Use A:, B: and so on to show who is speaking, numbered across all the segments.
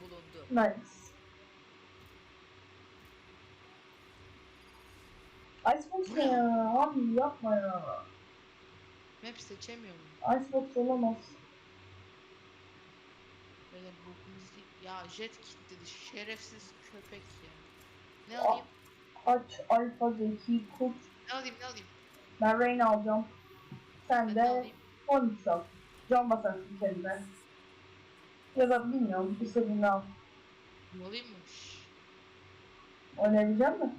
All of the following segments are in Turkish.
A: bulundu.
B: Nice. Icebox ne ya? Abi yapma ya.
C: Map seçemiyorum.
B: Icebox olamaz.
C: Böyle bokumuz Ya jet kilitledi şerefsiz köpek ya. Ne alayım?
B: Aç alfa zeki kurt.
C: Ne alayım ne alayım?
B: Ben Rain alacağım. Sen
C: Ben
B: de
C: ne alayım?
B: 13 al. Can basarsın kendine. Ya da bilmiyorum istediğini al.
C: Şşş.
B: Oynayabilecek mi?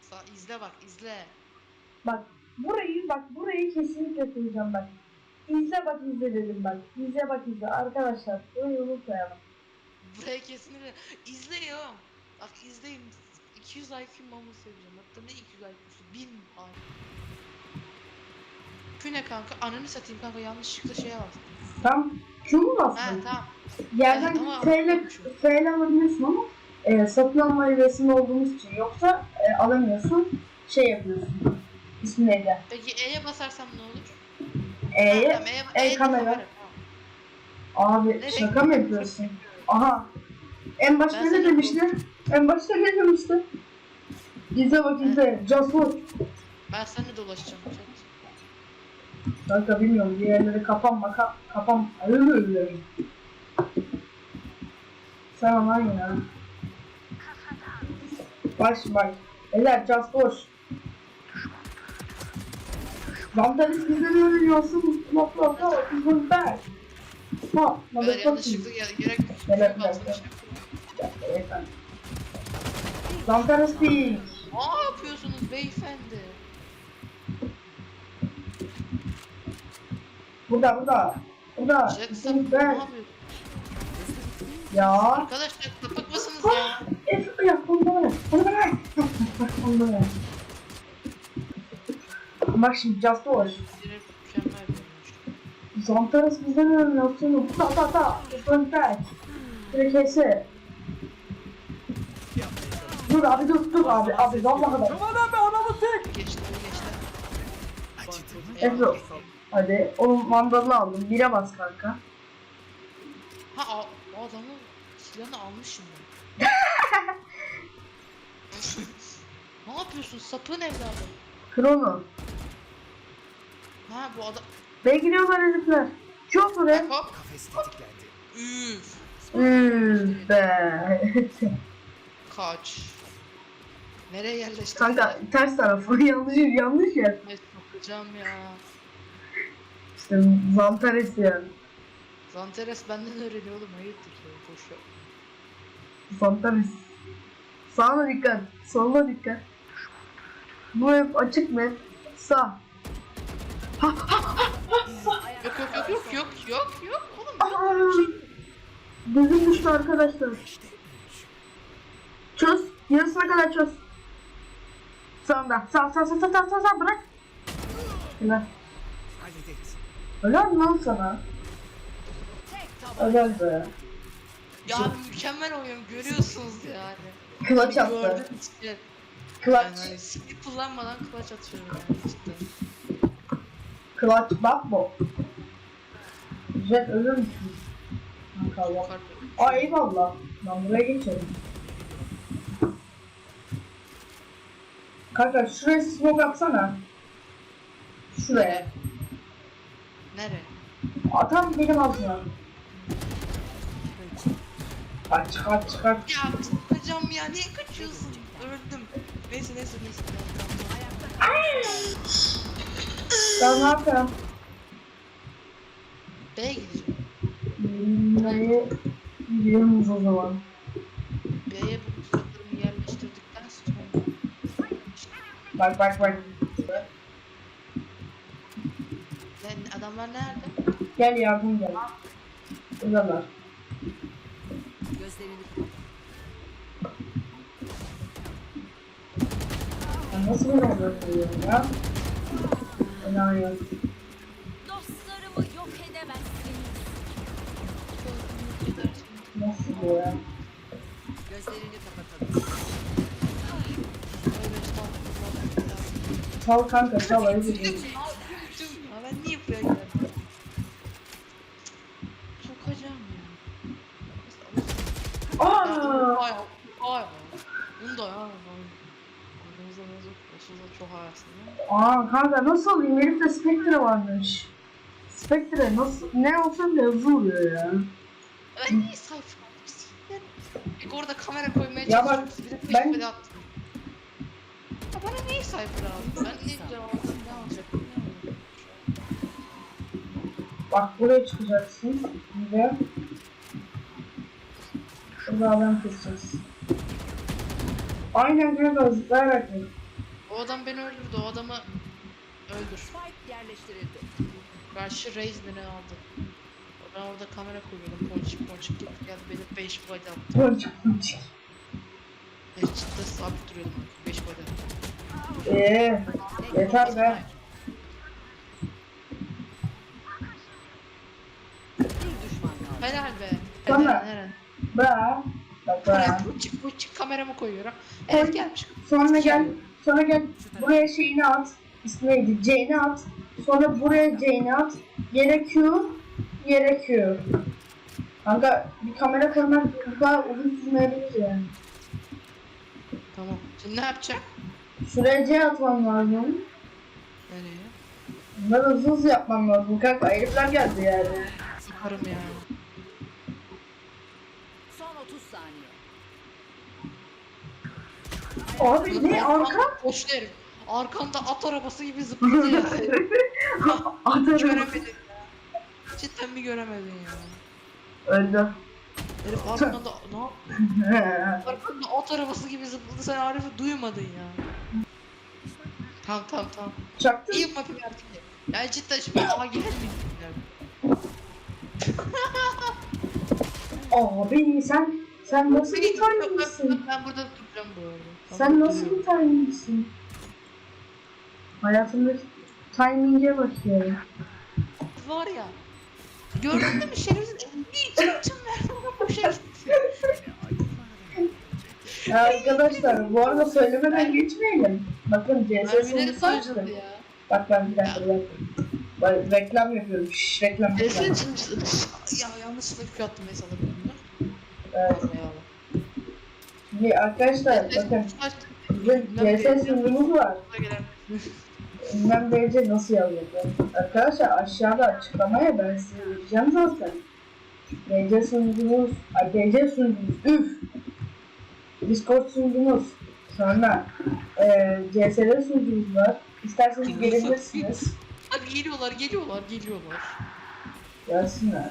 C: Sa izle bak izle.
B: Bak burayı bak burayı kesinlikle koyacağım bak. İzle bak izle dedim bak. İzle bak izle arkadaşlar. Burayı unutmayalım.
C: Buraya kesinlikle izle ya. Bak izleyin. 200 IQ mamı seveceğim. Hatta ne 200 IQ'su? 1000 IQ. Şu ne kanka? Ananı satayım kanka yanlışlıkla şeye bastım.
B: Tam Q mu bastın?
C: tamam.
B: Yerden
C: Evet, ama
B: F ile,
C: anlamışım.
B: F ile alabiliyorsun ama e, satın alma olduğumuz için yoksa e, alamıyorsun. Şey yapıyorsun. İsmi neydi?
C: Peki E'ye basarsam ne olur?
B: E'ye.
C: Tamam, E,
B: E,
C: E
B: kamera.
C: tamam.
B: Abi
C: Nereye
B: şaka mı yapıyorsun? Aha. En başta
C: Ben
B: ne
C: sana
B: demişti? En başta ne demişti? İzle bak izle. Watch.
C: Ben seninle dolaşacağım.
B: Kanka bilmiyorum. Diğerleri kapanma. Ka kapan. Öyle öyle. Sen lan ya. Baş baş. Beyler just watch. Vandalis bizden öğreniyorsun. Lop lop lop. Bizim back. Ha.
C: Böyle
B: Motherfucker.
C: yanlışlıkla ya- gerek
B: Neler
C: basmış.
B: yapıyor? Zantares speak.
C: Ne yapıyorsunuz beyefendi?
B: Burada burada. Burada. Bizim
C: ne
B: back.
C: yapıyorsun?
B: Ya.
C: Arkadaşlar kapak mısınız ya?
B: Efe ya onu bana ver. Onu bana ver. Bak onu bana ver. Bak şimdi just watch.
C: Direkt mükemmel bir oyuncu.
B: Zantares bizden öğreniyorsun. Ta ta ta. Front back. Direkt kese. Dur abi dur dur abi abi vallahi bak.
C: Geçti bu geçti.
B: Efe. Hadi onun mandalını aldım. Bire bas kanka.
C: Ha a- o adamın silahını almışım ben. ne yapıyorsun sapığın evladım?
B: Krono.
C: Ha bu adam...
B: Bey giriyorlar herifler. Çok oraya.
C: Hop.
D: Kafes tetiklendi.
C: Üf.
B: Üf be.
C: Kaç. Nereye yerleştin?
B: kanka ters tarafı yanlış yanlış yer.
C: Ne sokacağım ya.
B: İşte Zantares yani.
C: Zanteres benden öğreniyor oğlum hayırdır ya boş ver.
B: Zantares. Sağına dikkat. Soluna dikkat. Bu hep açık mı? Sağ.
C: Yok yok yok yok yok yok yok oğlum.
B: Aa! Gözüm düştü arkadaşlar. Çöz. Yarısına kadar çöz. Sağında. Sağ sağ sağ sağ sağ sağ, sağ bırak. Helal. Helal lan sana. Helal be.
C: Ya mükemmel oyun görüyorsunuz yani.
B: Clutch attı.
C: Gördüm işte. Yani skill kullanmadan clutch atıyorum yani cidden.
B: Clutch bak bu. Jet ölür müsün? Aa eyvallah. Ben buraya geçelim. Kanka şuraya smoke atsana. Şuraya.
C: Nere?
B: Atam benim ağzıma. Kaç kaç kaç.
C: Ya kaçacağım ya niye kaçıyorsun? Öldüm. Neyse neyse neyse.
B: Ben ne yapıyorum?
C: B'ye gideceğim.
B: Burayı gidiyoruz o zaman.
C: B'ye bu tuzaklarımı yerleştirdikten sonra.
B: Bak bak bak.
C: Lan adamlar nerede?
B: Gel yardım gel. Buradalar.
A: Gözlerini kapat.
B: Ben nasıl bunu orada koyuyorum ya? Enayi.
E: Dostlarımı yok edemezsiniz.
B: Nasıl bu ya?
A: Gözlerini kapatalım.
B: Çal kanka çal öyle bir
C: Ya ben niye buraya geldim? Sokacağım ya. Çok çok havasında.
B: Aa kanka nasıl alayım? Herifte Spectre varmış. Spectre nasıl ne olsa bile hızlı oluyor ya.
C: Ben niye sayfa almışsın? Bir orada kamera koymaya
B: Ya bak,
C: çalışıyoruz. Bir de peş
B: ben-
C: böyle attım. Ya bana niye sayfa aldın? Ben ne güzel aldım. Ne alacaktım? Ne alacaktım?
B: Bak buraya çıkacaksın. Ve Şurada adam keseceğiz. Aynen kanka zıplayarak gel.
C: O adam beni öldürdü. O adamı öldür.
A: Spike yerleştirildi.
C: Karşı Reis beni aldı. Ben orada kamera koyuyordum. Ponçik ponçik geldi. Geldi beni 5 body attı.
B: Ponçik ponçik.
C: Mescitte sabit duruyordum. 5 body attı.
B: Eee yeter be.
C: Helal be. Helal helal.
B: Bra. Bak
C: Buraya
B: bra.
C: ponçik ponçik kameramı koyuyorum.
B: Koy.
C: Evet gelmiş.
B: Sonra gel. Sonra gel. Buraya şeyini at. İsmi neydi? C'ni at. Sonra buraya C'ni at. Yere Q. Yere Q. Kanka bir kamera koymak bu kadar uzun sürmeyebilir yani.
C: Tamam. Şimdi ne yapacak?
B: Şuraya C atmam lazım.
C: Nereye?
B: Bunları hızlı hızlı yapmam lazım kanka. Herifler geldi yani.
C: Sıkarım ya.
A: Son 30 saniye.
B: Abi ne arka?
C: Boş derim. Arkanda at arabası gibi zıpladı ya. Göremedin ya. Cidden mi göremedin ya?
B: Öldü.
C: Herif arkanda ne Arkanda at arabası gibi zıpladı sen Arif'i duymadın ya. Tamam tamam tamam.
B: Çaktın.
C: İyi map'i artık ya. Ya cidden şimdi A gelmeyecek ya.
B: Abi sen sen nasıl bir
C: Ben,
B: tanrısın?
C: ben burada duracağım bu arada.
B: Sen nasıl bir timingsin? Hayatımdaki timing'e bakıyorum.
C: Var ya. Gördün mü şerefsiz bir verdim bu şerefsiz.
B: Ya Arkadaşlar bu arada söylemeden geçmeyelim. Bakın CS
C: ya.
B: Bak ben bir dakika bir dakika. Reklam yapıyorum. Şşş reklam reklam.
C: için ya yanlışlıkla küfür attım mesela bunu.
B: Evet. Şimdi arkadaşlar bakın bizim CS sunucumuz var. Bilmem derece nasıl yazacak? Arkadaşlar aşağıda açıklamaya ben size vereceğim zaten. DC sunucumuz, ay DC sunucumuz, üf! Discord sunucumuz, sonra eee CSR sunucumuz var. İsterseniz gelebilirsiniz.
C: Hadi geliyorlar, geliyorlar, geliyorlar.
B: Gelsinler.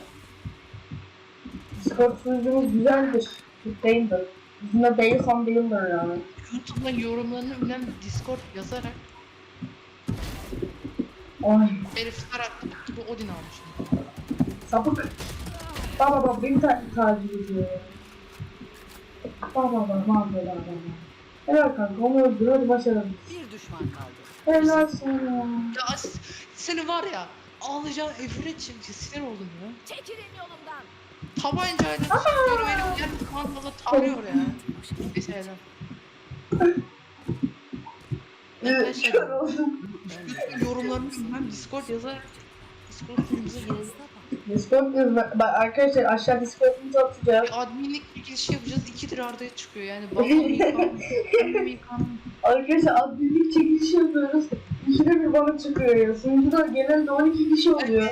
B: Discord sunucumuz güzeldir. Kitleyindir. Bizimle değilsem değildir yani.
C: YouTube'da yorumlarını bilen Discord yazarak
B: Ay
C: herifler haklı gibi Odin almış.
B: sapık. Baba baba beni ta takip ediyor. Baba baba baba baba. Helal kanka onu öldür hadi başaralım.
A: Bir düşman kaldı.
B: Helal sana.
C: Ya as- seni var ya ağlayacağın efret şimdi sinir oldum ya.
A: Çekilin yolumdan.
C: Tabancayla tutuyorum elim geldi kandalı tarıyor ya. Mesela.
B: Evet, kör
C: Arkadaşlar
B: oldum.
C: yorumlarını bilmem Discord yazarak Discord sunucumuza gelelim.
B: Discord Bak arkadaşlar aşağı Discord'umuzu atacağız.
C: Bir adminlik bir giriş yapacağız 2 lira ardaya çıkıyor yani. Yıkan.
B: Arkadaşlar adminlik çekiliş yapıyoruz. İkide bir bana çıkıyor ya. Sunucuda genelde 12 kişi oluyor.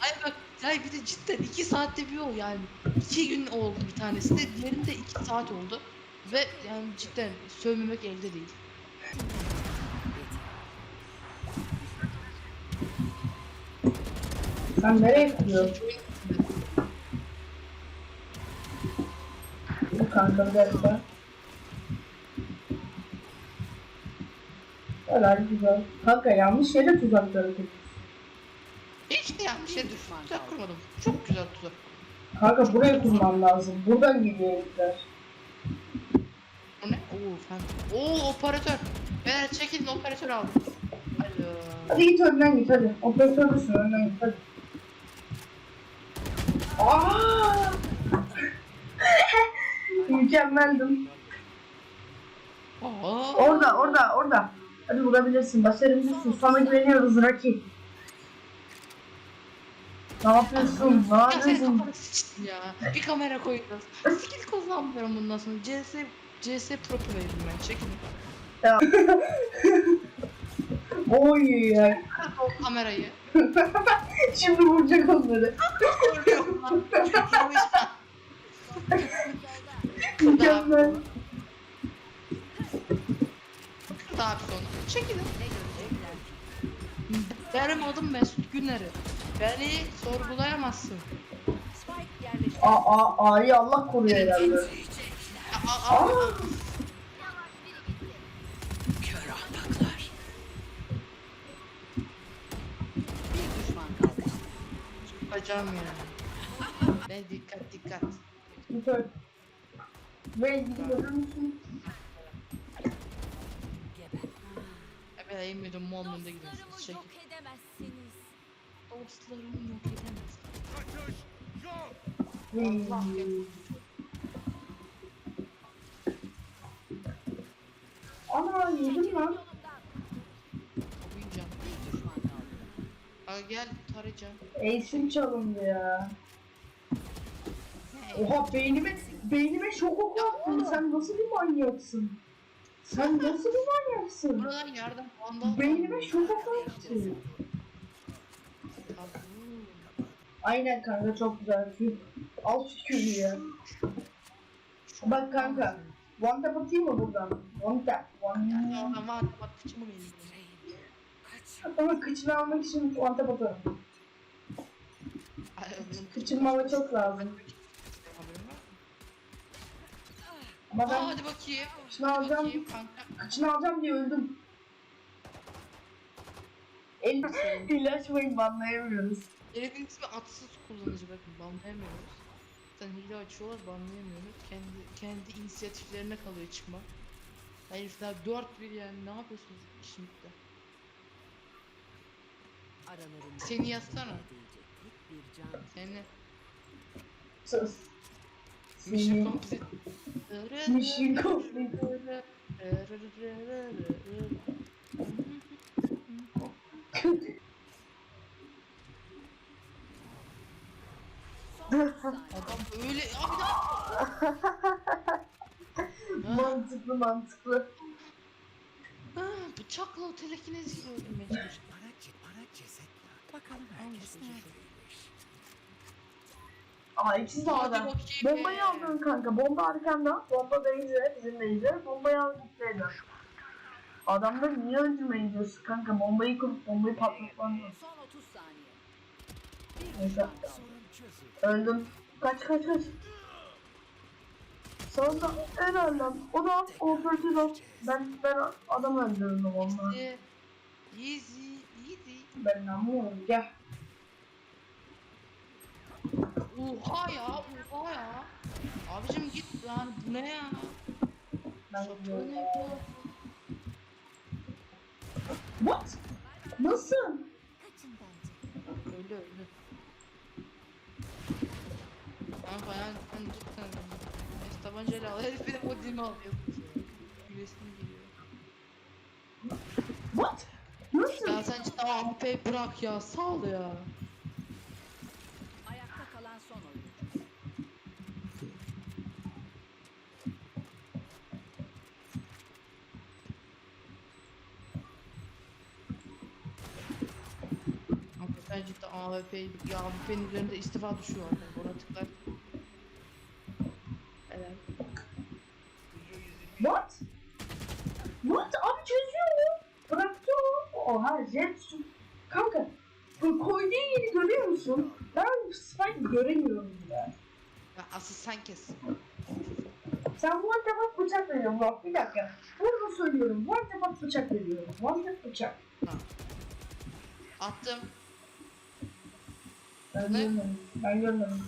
C: Ay bak ay bir de cidden 2 saatte bir ol yani. 2 gün oldu bir tanesi de diğerinde 2 saat oldu. Ve yani cidden sövmemek elde değil.
B: Sen nereye gidiyorsun? Bu kanka bir dakika. Helal güzel. Kanka yanlış yere tuzakları kur.
C: Hiç de yanlış şey
A: düşman
C: tuzak kurmadım. Çok güzel tuzak.
B: Kanka buraya kurman lazım. Buradan geliyor herifler.
C: O ne? Oo fen. Oo operatör. Beyler çekilin operatör aldım. Alo.
B: Hadi git önden git hadi. Operatörsün önden git hadi. Aa! Mükemmeldim.
C: Aa.
B: Orada orada orada. Hadi vurabilirsin. Başarabilirsin. Sana güveniyoruz Raki. Ne yapıyorsun? Ne
C: Ya senin
B: yapıyorsun?
C: kafanı sıçtın ya. Bir kamera koyacağız. Skill kullanmıyorum bundan sonra. CS CS Pro Player'ım ben. Çekilin.
B: Oy.
C: O kamerayı.
B: Şimdi vuracak onları.
C: Vuruyorum lan.
B: Mükemmel.
C: Daha bir sonra. Çekilin. Benim adım Mesut Güner'i. Beni sorgulayamazsın.
B: Aa, aa, A'yı Allah koruyor herhalde.
C: Aa, aa, aa.
A: Bir düşman kaldı.
C: Bacağım ya. Ben dikkat dikkat.
B: Süper. Ve görür müsün?
A: Geber.
C: Evet eğmedim Molman'da gidiyorsunuz.
E: Dostlarımı
C: Çekil.
E: yok edemezsiniz.
C: Dostlarımı yok edemez.
D: Kaçış yok.
C: Allah ya.
B: Ana yedim lan.
C: Okuyacağım.
A: Bir düşman kaldı.
C: Aa, gel tarayacağım.
B: Ace'im çalındı ya. Oha beynime, beynime şok oku attın. Sen nasıl bir manyaksın? Sen nasıl bir manyaksın?
C: Buradan yerden vandal.
B: Beynime şok oku attın. Aynen kanka çok güzel. Al şu külü ya. Bak kanka. One tap atayım mı buradan? One tap. One
C: ben var bak kıçımı benim.
B: Ama kıçını almak için one tap atarım. Kıçılmama çok lazım.
C: Haberin var mı?
B: Ama
C: Aa,
B: ben
C: hadi bakayım.
B: kıçını
C: Hadi
B: alacağım,
C: bakayım kanka.
B: kıçını alacağım diye öldüm. El, ilaçmayın banlayamıyoruz.
C: Herifin ismi atsız kullanıcı bakın banlayamıyoruz. Sen hile açıyorlar banlayamıyoruz. Kendi kendi inisiyatiflerine kalıyor çıkma. Herifler 4-1 yani ne yapıyorsunuz şimdi de?
A: Aralarında
C: Seni yazsana.
A: diyecek tek bir can.
C: Seni
B: Sus.
C: Mission Complete.
B: Mission Complete.
A: Son 30 saniye.
C: Adam öyle
B: mantıklı mantıklı.
C: Bıçakla o telekinezi öldürmeye çalıştım.
D: Bana, bana ceset. Bakalım herkes neredeymiş.
B: Aa ikisi de
C: Hadi
B: orada.
C: bakayım
B: Bombayı
C: be.
B: aldın kanka. Bomba arkanda. Bomba Beyze. Bizim Beyze. Bombayı al gitmeye Adamları niye öldürmeye gidiyorsun kanka? Bombayı kurup bombayı patlatman lazım.
A: Son 30 saniye.
B: Neyse. Öldüm. Kaç kaç kaç. Sonra helal lan. O da operatör. Ben ben adam öldürdüm onunla.
C: Easy, Easy.
B: Ben anlıyorum. Gel.
C: Oha ya, oha ya. Abicim git yani bu ne ya?
B: Ben
C: ne bu?
B: What? Nasıl?
C: Öyle öyle. Ben cidden Neyse tabancayla al. Herif bir de modimi alıyor. Gülesim geliyor.
B: What? Nasıl?
C: Ya sen cidden AWP bırak ya sağ ol ya.
A: Ayakta kalan son oyuncu.
C: Kanka sen cidden AWP ya AWP'nin üzerinde istifa düşüyor. Ona tıklar. Evet.
B: What? What? Abi çözüyor mu? Bıraktı o. Oha jet su- Kanka bu koyduğu yeri görüyor musun? Ben spike göremiyorum ya.
C: Ya asıl sen kes.
B: Sen one tap bıçak veriyorum bak bir dakika. Burada söylüyorum one tap bıçak veriyorum. One tap bıçak.
C: Attım.
B: Ben
C: Ne?
B: görmedim. Ben görmedim.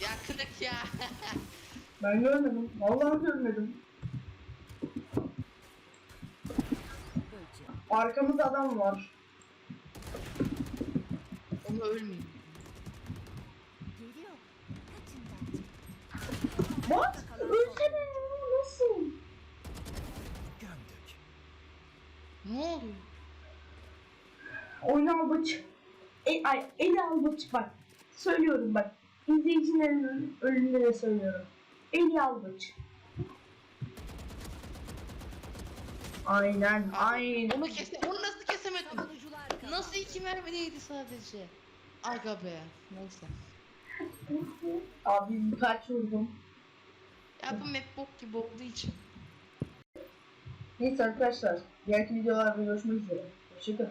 C: Ya kırık ya.
B: Ben görmedim. Vallahi görmedim. Arkamızda adam var.
C: Onu
E: bence.
B: What? Ölsene nasıl?
D: Gömdük.
C: Ne oluyor?
B: Oyna al bıç. E, ay, el al bıç bak. Söylüyorum bak. İzleyicilerin önünde de söylüyorum. El al bıç. Aynen, aynen.
C: Onu kese onu nasıl
A: kazandı.
C: Nasıl iki mermi değdi sadece? Aga be. Neyse.
B: Abi kaç vurdum.
C: Ya bu map bok gibi olduğu için.
B: Neyse arkadaşlar, diğer videolarda görüşmek üzere. Hoşçakalın.